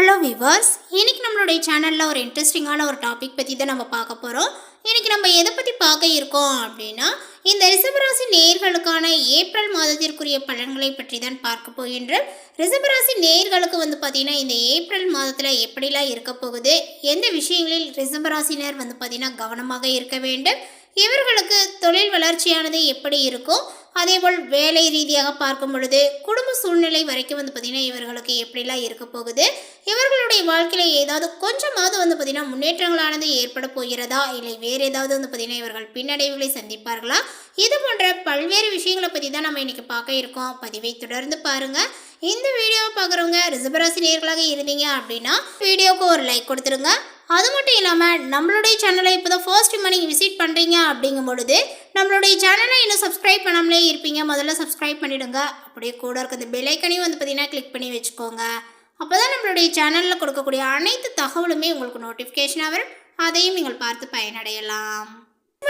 Hello viewers இன்றைக்கி நம்மளுடைய சேனலில் ஒரு இன்ட்ரெஸ்டிங்கான ஒரு டாபிக் பற்றி தான் நம்ம பார்க்க போகிறோம் இன்னைக்கு நம்ம எதை பற்றி பார்க்க இருக்கோம் அப்படின்னா இந்த ரிசபராசி நேர்களுக்கான ஏப்ரல் மாதத்திற்குரிய பலன்களை பற்றி தான் பார்க்க போகின்ற ரிசபராசி நேர்களுக்கு வந்து பார்த்திங்கன்னா இந்த ஏப்ரல் மாதத்தில் எப்படிலாம் இருக்க போகுது எந்த விஷயங்களில் ரிசபராசினர் வந்து பார்த்திங்கன்னா கவனமாக இருக்க வேண்டும் இவர்களுக்கு தொழில் வளர்ச்சியானது எப்படி இருக்கும் அதேபோல் வேலை ரீதியாக பார்க்கும் பொழுது குடும்ப சூழ்நிலை வரைக்கும் வந்து பார்த்திங்கன்னா இவர்களுக்கு எப்படிலாம் இருக்க போகுது? இவர்களுடைய வாழ்க்கையில் ஏதாவது கொஞ்சமாவது வந்து பார்த்திங்கன்னா முன்னேற்றங்களானது ஏற்பட போகிறதா? இல்லை வேறு ஏதாவது வந்து பார்த்திங்கன்னா இவர்கள் பின்னடைவுகளை சந்திப்பார்களா? இது போன்ற பல்வேறு விஷயங்களை பற்றி தான் நம்ம இன்றைக்கி பார்க்க இருக்கோம். பதிவை தொடர்ந்து பாருங்கள் இந்த வீடியோவை பார்க்குறவங்க ரிசபராசி நேர்களாக இருந்தீங்க அப்படின்னா வீடியோவுக்கு ஒரு லைக் கொடுத்துருங்க. அது மட்டும் இல்லாமல் நம்மளுடைய சேனலை இப்போ தான் ஃபர்ஸ்ட் டைம் நீங்கள் விசிட் பண்ணுறீங்க அப்படிங்கும் பொழுது நம்மளுடைய சேனலை இன்னும் சப்ஸ்கிரைப் பண்ணாமலே இருப்பீங்க. முதல்ல சப்ஸ்கிரைப் பண்ணிவிடுங்க அப்படியே கூட இருக்க இந்த பெலைக்கனையும் வந்து பார்த்தீங்கன்னா கிளிக் பண்ணி வச்சுக்கோங்க. அப்போ தான் நம்மளுடைய சேனலில் கொடுக்கக்கூடிய அனைத்து தகவலுமே உங்களுக்கு நோட்டிஃபிகேஷனாக வரும். அதையும் நீங்கள் பார்த்து பயனடையலாம்.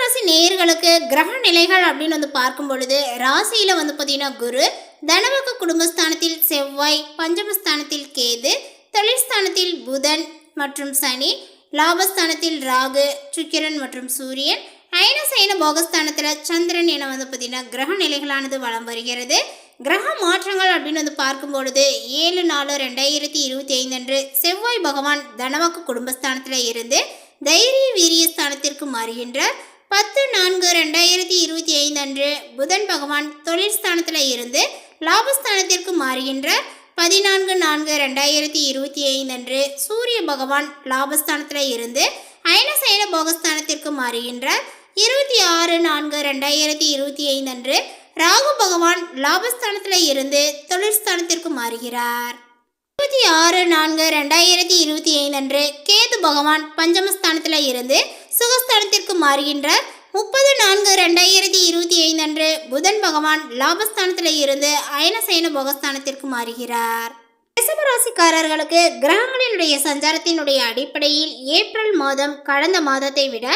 ராசி நேயர்களுக்கு கிரக நிலைகள் அப்படின்னு வந்து பார்க்கும் பொழுது ராசியில் வந்து பார்த்தீங்கன்னா குரு தனவக குடும்பஸ்தானத்தில் செவ்வாய் பஞ்சமஸ்தானத்தில் கேது தொழிற்ஸ்தானத்தில் புதன் மற்றும் சனி லாபஸ்தானத்தில் ராகு சுக்கிரன் மற்றும் சூரியன் அயனசைன போகஸ்தானத்தில் சந்திரன் என வந்து பார்த்தீங்கன்னா கிரக நிலைகளானது வலம் வருகிறது. கிரக மாற்றங்கள் அப்படின்னு வந்து பார்க்கும் பொழுது ஏழு நாலு ரெண்டாயிரத்தி இருபத்தி ஐந்து அன்று செவ்வாய் பகவான் தனவாக்கு குடும்பஸ்தானத்தில் இருந்து தைரிய வீரிய ஸ்தானத்திற்கு மாறுகின்றார். பத்து நான்கு ரெண்டாயிரத்தி இருபத்தி ஐந்து அன்று புதன் பகவான் தொழில் ஸ்தானத்தில் இருந்து லாபஸ்தானத்திற்கு மாறுகின்ற பதினான்கு நான்கு ரெண்டாயிரத்தி இருபத்தி ஐந்து அன்று சூரிய பகவான் லாபஸ்தானத்தில் இருந்து அயனசயன போகஸ்தானத்திற்கு மாறுகின்ற இருபத்தி ஆறு நான்கு ரெண்டாயிரத்தி இருபத்தி ஐந்து அன்று ராகு பகவான் லாபஸ்தானத்தில் இருந்து தொழிற்ஸ்தானத்திற்கு மாறுகிறார். முப்பத்தி ஆறு நான்கு ரெண்டாயிரத்தி இருபத்தி ஐந்து அன்று கேது பகவான் பஞ்சமஸ்தானத்தில் இருந்து சுகஸ்தானத்திற்கு மாறுகின்ற முப்பது நான்கு ரெண்டாயிரத்தி இருபத்தி ஐந்து அன்று புதன் பகவான் லாபஸ்தானத்தில் இருந்து அயனசயன போகஸ்தானத்திற்கு மாறுகிறார். ரிஷபராசிக்காரர்களுக்கு கிரகங்களினுடைய சஞ்சாரத்தினுடைய அடிப்படையில் ஏப்ரல் மாதம் கடந்த மாதத்தை விட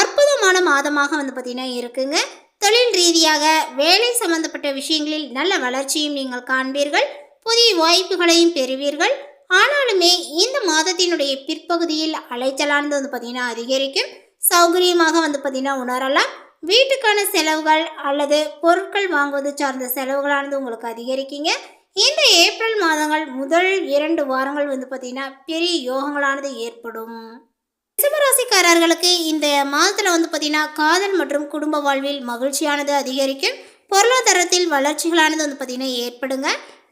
அற்புதமான மாதமாக வந்து பார்த்திங்கன்னா இருக்குங்க. தொழில் ரீதியாக வேலை சம்பந்தப்பட்ட விஷயங்களில் நல்ல வளர்ச்சியும் நீங்கள் காண்பீர்கள். புதிய வாய்ப்புகளையும் பெறுவீர்கள். ஆனாலுமே இந்த மாதத்தினுடைய பிற்பகுதியில் அலைச்சலானது வந்து பார்த்திங்கன்னா அதிகரிக்கும். சௌகரியமாக வந்து பார்த்திங்கன்னா உணரலாம். வீட்டுக்கான செலவுகள் அல்லது பொருட்கள் வாங்குவது சார்ந்த செலவுகளானது உங்களுக்கு அதிகரிக்குங்க. இந்த ஏப்ரல் மாதங்கள் முதல் இரண்டு வாரங்கள் வந்து பார்த்திங்கன்னா பெரிய யோகங்களானது ஏற்படும். ரிஷபராசிக்காரர்களுக்கு இந்த மாதத்தில் வந்து பார்த்திங்கன்னா காதல் மற்றும் குடும்ப வாழ்வில் மகிழ்ச்சியானது அதிகரிக்கும். பொருளாதாரத்தில் வளர்ச்சிகளானது வந்து பார்த்திங்கன்னா ஏற்படுங்க.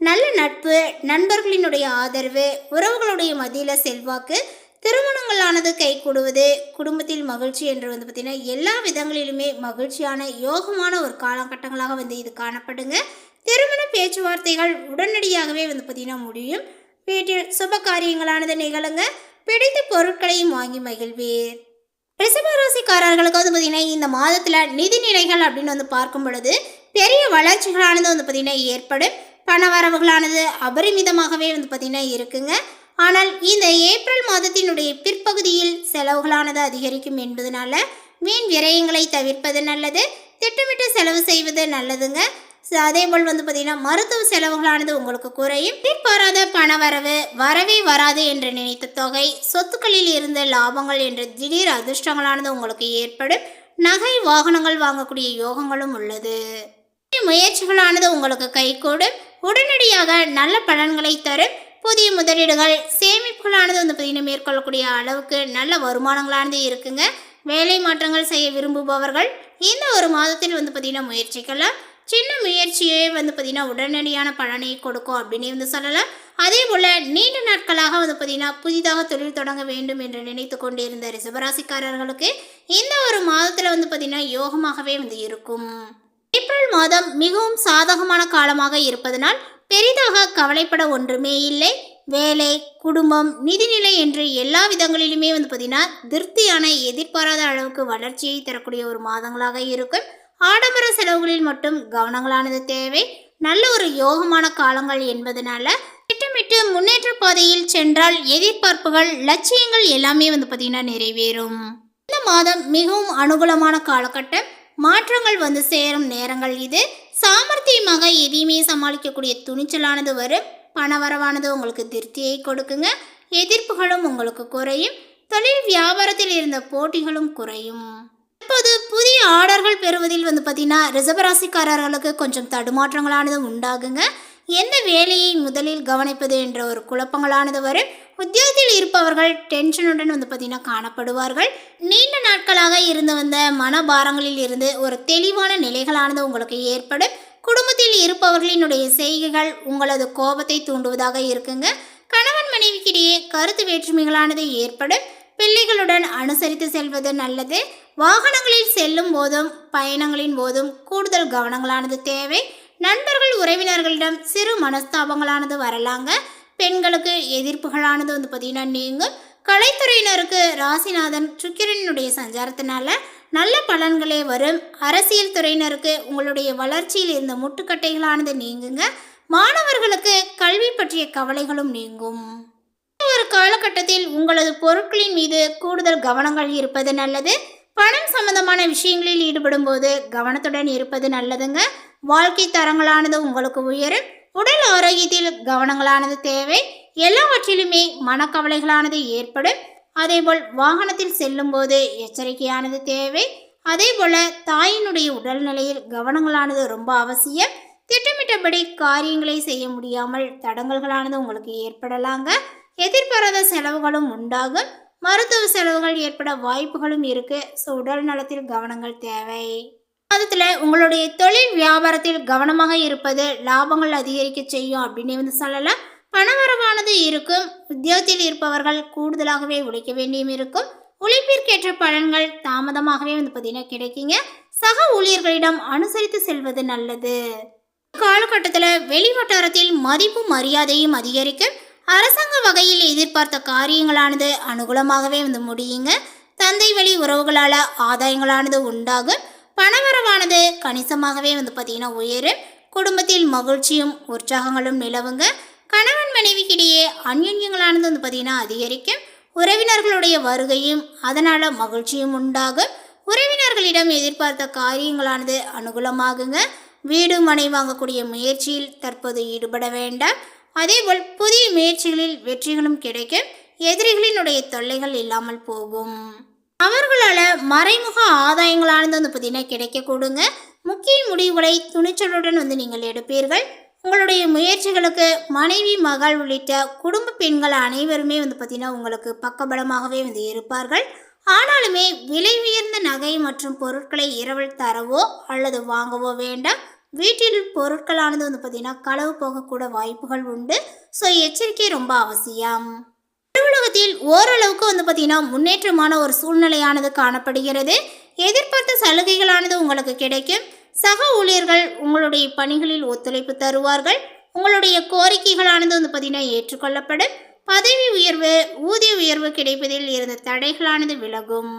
நல்ல நட்பு நண்பர்களினுடைய ஆதரவு உறவுகளுடைய மத்தியில் செல்வாக்கு திருமணங்களானது கைகூடுவது குடும்பத்தில் மகிழ்ச்சி என்று வந்து பார்த்திங்கன்னா எல்லா விதங்களிலுமே மகிழ்ச்சியான யோகமான ஒரு காலகட்டங்களாக வந்து இது காணப்படுங்க. திருமண பேச்சுவார்த்தைகள் உடனடியாகவே வந்து பார்த்திங்கன்னா முடியும். வீட்டில் சுப காரியங்களானது நிகழுங்க. பிடித்த பொருட்களையும் வாங்கி மகிழ்வீர். ரிசபராசிக்காரர்களுக்கு வந்து பார்த்திங்கன்னா இந்த மாதத்தில் நிதிநிலைகள் அப்படின்னு வந்து பார்க்கும் பொழுது பெரிய வளர்ச்சிகளானது வந்து பார்த்திங்கன்னா ஏற்படும். பண வரவுகளானது அபரிமிதமாகவே வந்து பார்த்திங்கன்னா இருக்குங்க. ஆனால் இந்த ஏப்ரல் மாதத்தினுடைய பிற்பகுதியில் செலவுகளானது அதிகரிக்கும் என்பதனால வீண் விரயங்களை தவிர்ப்பது நல்லது. திட்டமிட்டு செலவு செய்வது நல்லதுங்க. அதே போல் வந்து பார்த்திங்கன்னா மருத்துவ செலவுகளானது உங்களுக்கு குறையும். எதிர்பாராத பண வரவு வரவே வராது என்று நினைத்த தொகை சொத்துக்களில் இருந்த லாபங்கள் என்ற திடீர் அதிர்ஷ்டங்களானது உங்களுக்கு ஏற்படும். நகை வாகனங்கள் வாங்கக்கூடிய யோகங்களும் உள்ளது. முயற்சிகளானது உங்களுக்கு கைகூடும். உடனடியாக நல்ல பலன்களை தரும். புதிய முதலீடுகள் சேமிப்புகளானது வந்து பார்த்தீங்கன்னா மேற்கொள்ளக்கூடிய அளவுக்கு நல்ல வருமானங்களானது இருக்குங்க. வேலை மாற்றங்கள் செய்ய விரும்புபவர்கள் இந்த ஒரு மாதத்தில் வந்து பார்த்தீங்கன்னா முயற்சிக்கலாம். சின்ன முயற்சியே வந்து பார்த்தீங்கன்னா உடனடியான பலனை கொடுக்கும் அப்படின்னு வந்து சொல்லலாம். அதே போல் நீண்ட நாட்களாக வந்து பார்த்திங்கன்னா புதிதாக தொழில் தொடங்க வேண்டும் என்று நினைத்து கொண்டிருந்த ரிசபராசிக்காரர்களுக்கு இந்த ஒரு மாதத்தில் வந்து பார்த்திங்கன்னா யோகமாகவே வந்து இருக்கும். ஏப்ரல் மாதம் மிகவும் சாதகமான காலமாக இருப்பதனால் பெரிதாக கவலைப்பட ஒன்றுமே இல்லை. வேலை குடும்பம் நிதிநிலை என்று எல்லா விதங்களிலுமே வந்து பார்த்தீங்கன்னா திருப்தியான எதிர்பாராத அளவுக்கு வளர்ச்சியை தரக்கூடிய ஒரு மாதங்களாக இருக்கும். ஆடம்பர செலவுகளில் மட்டும் கவனங்களானது தேவை. நல்ல ஒரு யோகமான காலங்கள் என்பதனால திட்டமிட்டு முன்னேற்ற பாதையில் சென்றால் எதிர்பார்ப்புகள் லட்சியங்கள் எல்லாமே வந்து பார்த்தீங்கன்னா நிறைவேறும். இந்த மாதம் மிகவும் அனுகூலமான காலகட்டம். மாற்றங்கள் வந்து சேரும் நேரங்கள் இது. சாமர்த்தியமாக எதையுமே சமாளிக்கக்கூடிய துணிச்சலானது வரும். பணவரவானது உங்களுக்கு திருப்தியை கொடுக்குங்க. எதிர்ப்புகளும் உங்களுக்கு குறையும். தொழில் வியாபாரத்தில் இருந்த போட்டிகளும் குறையும். இப்போது புதிய ஆர்டர்கள் பெறுவதில் வந்து பார்த்தீங்கன்னா ரிசர்வராசிக்காரர்களுக்கு கொஞ்சம் தடுமாற்றங்களானது உண்டாகுங்க. எந்த வேலையை முதலில் கவனிப்பது என்ற ஒரு குழப்பங்களானது வரும் உத்தியோகத்தில் இருப்பவர்கள் டென்ஷனுடன் வந்து பார்த்தீங்கன்னா காணப்படுவார்கள். நீண்ட நாட்களாக இருந்து வந்த மனபாரங்களில் இருந்து ஒரு தெளிவான நிலைகளானது உங்களுக்கு ஏற்படும். குடும்பத்தில் இருப்பவர்களினுடைய செய்கைகள் உங்களது கோபத்தை தூண்டுவதாக இருக்குங்க. கணவன் மனைவிக்கிடையே கருத்து வேற்றுமைகளானது ஏற்படும். பிள்ளைகளுடன் அனுசரித்து செல்வது நல்லது. வாகனங்களில் செல்லும் போதும் பயணங்களின் போதும் கூடுதல் கவனங்களானது தேவை. நண்பர்கள் உறவினர்களிடம் சிறு மனஸ்தாபங்களானது வரலாங்க. பெண்களுக்கு எதிர்ப்புகளானது வந்து பார்த்தீங்கன்னா நீங்கும் கலைத்துறையினருக்கு ராசிநாதன் சுக்கிரனுடைய சஞ்சாரத்தினால நல்ல பலன்களே வரும். அரசியல் துறையினருக்கு உங்களுடைய வளர்ச்சியில் இருந்த முட்டுக்கட்டைகளானது நீங்குங்க. மாணவர்களுக்கு கல்வி பற்றிய கவலைகளும் நீங்கும். ஒரு காலகட்டத்தில் உங்களது பொருட்களின் மீது கூடுதல் கவனங்கள் இருப்பது நல்லது. பணம் சம்பந்தமான விஷயங்களில் ஈடுபடும் போது கவனத்துடன் இருப்பது நல்லதுங்க. வாழ்க்கை தரங்களானது உங்களுக்கு உயரும் உடல் ஆரோக்கியத்தில் கவனங்களானது தேவை எல்லாவற்றிலுமே மனக்கவலைகளானது ஏற்படும். அதேபோல் வாகனத்தில் செல்லும்போது எச்சரிக்கையானது தேவை அதேபோல தாயினுடைய உடல்நிலையில் கவனங்களானது ரொம்ப அவசியம். திட்டமிட்டபடி காரியங்களை செய்ய முடியாமல் தடங்கல்களானது உங்களுக்கு ஏற்படலாங்க. எதிர்பாராத செலவுகளும் உண்டாகும். மருத்துவ செலவுகள் ஏற்பட வாய்ப்புகளும் இருக்கு. ஸோ உடல் நலத்தில் கவனங்கள் தேவை. மதத்தில் உங்களுடைய தொழில் வியாபாரத்தில் கவனமாக இருப்பது லாபங்கள் அதிகரிக்க செய்யும் அப்படின்னு வந்து சொல்லலாம் பணவரவானது இருக்கும். உத்தியோகத்தில் இருப்பவர்கள் கூடுதலாகவே உழைக்க வேண்டியும் இருக்கும். உழைப்பிற்கேற்ற பலன்கள் தாமதமாகவே வந்து பார்த்தீங்கன்னா கிடைக்குங்க. சக ஊழியர்களிடம் அனுசரித்து செல்வது நல்லது. காலகட்டத்தில் வெளி வட்டாரத்தில் மதிப்பும் மரியாதையும் அதிகரிக்கும் அரசாங்க வகையில் எதிர்பார்த்த காரியங்களானது அனுகூலமாகவே வந்து முடியுங்க. தந்தை வழி உறவுகளால் ஆதாயங்களானது உண்டாகும். பணவரவானது கணிசமாகவே வந்து பார்த்தீங்கன்னா உயரும். குடும்பத்தில் மகிழ்ச்சியும் உற்சாகங்களும் நிலவுங்க. கணவன் மனைவிக்கிடையே அந்யோன்யங்களானது வந்து பார்த்தீங்கன்னா அதிகரிக்கும். உறவினர்களுடைய வருகையும் அதனால் மகிழ்ச்சியும் உண்டாகும். உறவினர்களிடம் எதிர்பார்த்த காரியங்களானது அனுகூலமாகுங்க. வீடு மனை வாங்கக்கூடிய முயற்சியில் தற்போது ஈடுபட வேண்டாம். அதேபோல் புதிய முயற்சிகளில் வெற்றிகளும் கிடைக்கும். எதிரிகளினுடைய தொல்லைகள் இல்லாமல் போகும். அவர்களால் மறைமுக ஆதாயங்களானது வந்து பார்த்தீங்கன்னா கிடைக்க கொடுங்க. முக்கிய முடிவுகளை துணிச்சலுடன் வந்து நீங்கள் எடுப்பீர்கள். உங்களுடைய முயற்சிகளுக்கு மனைவி மகள் உள்ளிட்ட குடும்ப பெண்கள் அனைவருமே வந்து பார்த்தீங்கன்னா உங்களுக்கு பக்கபலமாகவே வந்து இருப்பார்கள். ஆனாலுமே விலை உயர்ந்த நகை மற்றும் பொருட்களை இரவல் தரவோ அல்லது வாங்கவோ வேண்டாம். வீட்டில் பொருட்களானது வந்து பார்த்தீங்கன்னா களவு போகக்கூட வாய்ப்புகள் உண்டு. ஸோ எச்சரிக்கை ரொம்ப அவசியம். தமிழகத்தில் ஓரளவுக்கு வந்து பார்த்தீங்கன்னா முன்னேற்றமான ஒரு சூழ்நிலையானது காணப்படுகிறது. எதிர்பார்த்த சலுகைகளானது உங்களுக்கு கிடைக்கும். சக ஊழியர்கள் உங்களுடைய பணிகளில் ஒத்துழைப்பு தருவார்கள். உங்களுடைய கோரிக்கைகளானது வந்து பார்த்தீங்கன்னா ஏற்றுக்கொள்ளப்படும். பதவி உயர்வு ஊதிய உயர்வு கிடைப்பதில் இருந்த தடைகளானது விலகும்.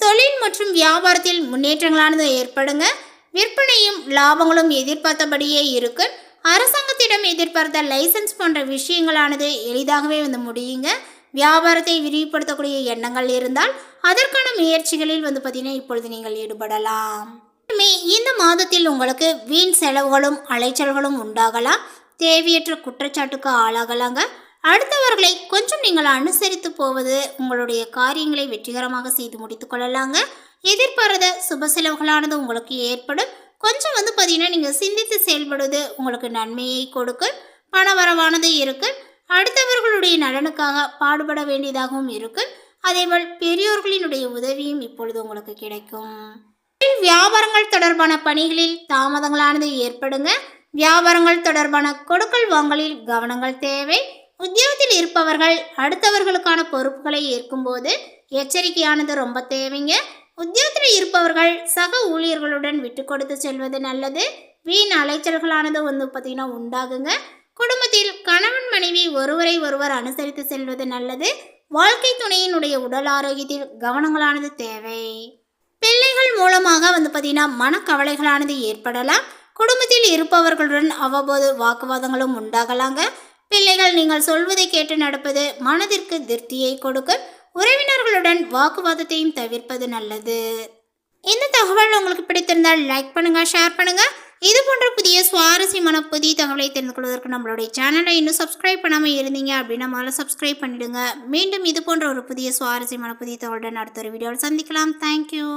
தொழில் மற்றும் வியாபாரத்தில் முன்னேற்றங்களானது ஏற்படுங்க. விற்பனையும் லாபங்களும் எதிர்பார்த்தபடியே இருக்கும். அரசாங்கத்திடம் எதிர்பார்த்த லைசன்ஸ் போன்ற விஷயங்களானது எளிதாகவே வந்து முடியுங்க. வியாபாரத்தை விரிவுபடுத்தக்கூடிய எண்ணங்கள் இருந்தால் அதற்கான முயற்சிகளில் வந்து பார்த்தீங்கன்னா இப்பொழுது நீங்கள் ஈடுபடலாம். மே இந்த மாதத்தில் உங்களுக்கு வீண் செலவுகளும் அலைச்சல்களும் உண்டாகலாம். தேவையற்ற குற்றச்சாட்டுக்கு ஆளாகலாங்க. அடுத்தவர்களை கொஞ்சம் நீங்கள் அனுசரித்து போவது உங்களுடைய காரியங்களை வெற்றிகரமாக செய்து முடித்து கொள்ளலாங்க. எதிர்பாராத சுப செலவுகளானது உங்களுக்கு ஏற்படும். கொஞ்சம் வந்து பார்த்தீங்கன்னா நீங்கள் சிந்தித்து செயல்படுவது உங்களுக்கு நன்மையை கொடுக்கும் பண வரவானது இருக்கு அடுத்தவர்களுடைய நலனுக்காக பாடுபட வேண்டியதாகவும் இருக்கும். அதேபோல் பெரியோர்களினுடைய உதவியும் இப்பொழுது உங்களுக்கு கிடைக்கும். வியாபாரங்கள் தொடர்பான பணிகளில் தாமதங்களானது ஏற்படுங்க. வியாபாரங்கள் தொடர்பான கொடுக்கல் வாங்கலில் கவனங்கள் தேவை. உத்தியோகத்தில் இருப்பவர்கள் அடுத்தவர்களுக்கான பொறுப்புகளை ஏற்கும்போது எச்சரிக்கையானது ரொம்ப தேவைங்க. உத்தியோகத்தில் இருப்பவர்கள் சக ஊழியர்களுடன் விட்டு கொடுத்து செல்வது நல்லது. வீண் அலைச்சல்களானது வந்து பார்த்திங்கன்னா உண்டாகுங்க. குடும்பத்தில் கணவன் மனைவி ஒருவரை ஒருவர் அனுசரித்து செல்வது நல்லது. வாழ்க்கை துணையினுடைய உடல் ஆரோக்கியத்தில் கவனங்களானது தேவை. பிள்ளைகள் மூலமாக வந்து பார்த்தீங்கன்னா மனக்கவலைகளானது ஏற்படலாம். குடும்பத்தில் இருப்பவர்களுடன் அவ்வப்போது வாக்குவாதங்களும் உண்டாகலாங்க. பிள்ளைகள் நீங்கள் சொல்வதை கேட்டு நடப்பது மனதிற்கு திருப்தியை கொடுக்கும். உடன் வாக்குவாதத்தையும் தவிர்ப்பது நல்லது. இந்த தகவல் உங்களுக்கு பிடித்திருந்தால் லைக் பண்ணுங்க ஷேர் பண்ணுங்க. இது போன்ற புதிய சுவாரஸ்யமான புதிய தகவலை தெரிந்து கொள்வதற்கு நம்மளுடைய சேனலை இன்னும் சப்ஸ்கிரைப் பண்ணாமல் இருந்தீங்க அப்படின்னா முதல்ல சப்ஸ்கிரைப் பண்ணிடுங்க. மீண்டும் இது போன்ற ஒரு புதிய சுவாரஸ்யமான புதிய தகவலுடன் அடுத்த ஒரு வீடியோவில் சந்திக்கலாம். தேங்க்யூ